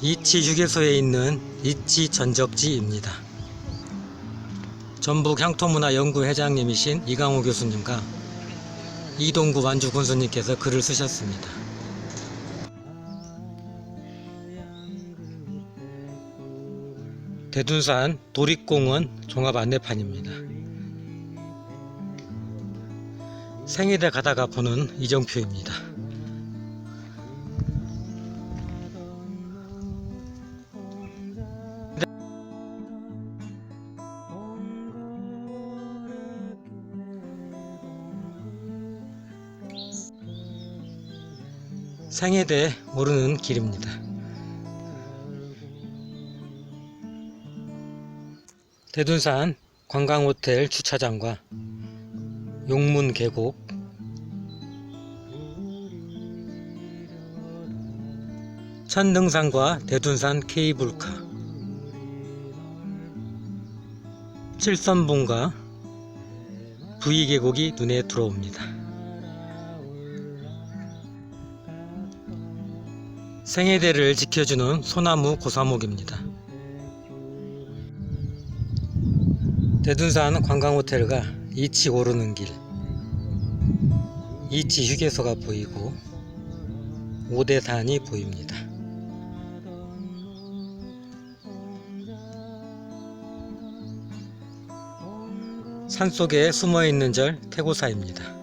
이치 휴게소에 있는 이치 전적지입니다. 전북 향토문화연구 회장님이신 이강호 교수님과 이동구 완주 군수님께서 글을 쓰셨습니다. 대둔산 도립공원 종합 안내판입니다. 생일에 가다가 보는 이정표입니다. 생애대 오르는 길입니다. 대둔산 관광호텔 주차장과 용문 계곡 천등산과 대둔산 케이블카 칠선봉과 V계곡이 눈에 들어옵니다. 생애대를 지켜주는 소나무 고사목입니다. 대둔산 관광호텔과 이치 오르는 길 이치 휴게소가 보이고 오대산이 보입니다. 산속에 숨어있는 절 태고사입니다.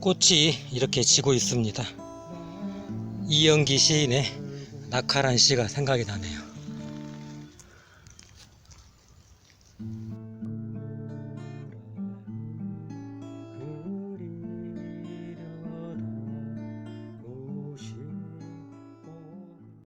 꽃이 이렇게 지고 있습니다. 이영기 시인의 낙하란 시가 생각이 나네요.